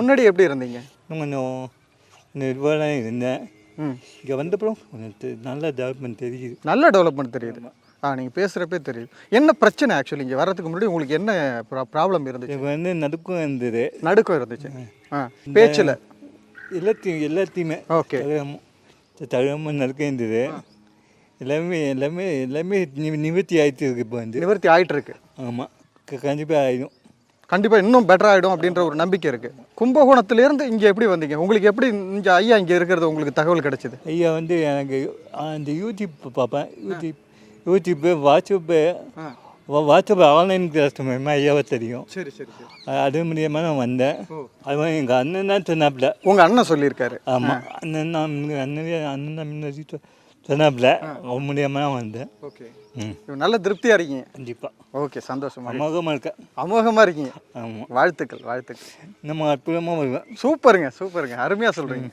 முன்னாடி எப்படி இருந்தீங்க? இன்னும் கொஞ்சம் நிர்வாகம் இருந்தேன். இங்கே வந்தப்புறம் கொஞ்சம் நல்ல டெவலப்மெண்ட் தெரியுது. நல்ல டெவலப்மெண்ட் தெரியுது. ஆ நீங்கள் பேசுகிறப்பே தெரியுது. என்ன பிரச்சனை ஆக்சுவலி இங்கே வர்றதுக்கு முன்னாடி உங்களுக்கு என்ன ப்ராப்ளம் இருந்துச்சு? எனக்கு வந்து நடுக்கம் இருந்தது. நடுக்கம் இருந்துச்சு. ஆ. பேச்சில்? எல்லாத்தையும் எல்லாத்தையுமே. ஓகே. தழுவமும் நடுக்கம் இருந்தது. எல்லாமே எல்லாமே எல்லாமே நிவர்த்தி ஆயிட்டு இருக்கு இப்போ வந்து. நிவர்த்தி ஆயிட்டு இருக்கு ஆமாம் கண்டிப்பாக ஆயிடும். கண்டிப்பாக இன்னும் பெட்டர் ஆகிடும் அப்படின்ற ஒரு நம்பிக்கை இருக்கு. கும்பகோணத்துலேருந்து இங்கே எப்படி வந்தீங்க? உங்களுக்கு எப்படி இங்கே ஐயா இங்கே இருக்கிறது உங்களுக்கு தகவல் கிடைச்சது? ஐயா வந்து எனக்கு அந்த யூடியூப் பார்ப்பேன். YouTube YouTube WhatsApp WhatsApp online class மூலயமா ஐயாவை தெரியும். சரி சரி அது மூலியமாக நான் வந்தேன். அது எங்கள் அண்ணன் தான் சொன்னாப்புல உங்கள் அண்ணன் சொல்லியிருக்காரு. ஆமாம் அண்ணன் தான் அண்ணனே அண்ணன் தான் முன்னாடி மூலியமாக நான் வந்தேன் ஓகே. ம். நல்ல திருப்தியாக இருக்கீங்க. கண்டிப்பாக ஓகே சந்தோஷமா அமோகமாக இருக்கேன் அமோகமாக இருக்கீங்க. ஆமாம் வாழ்த்துக்கள் வாழ்த்துக்கள். நம்ம அற்புதமாக வருவேன். சூப்பருங்க சூப்பருங்க. அருமையாக சொல்கிறீங்க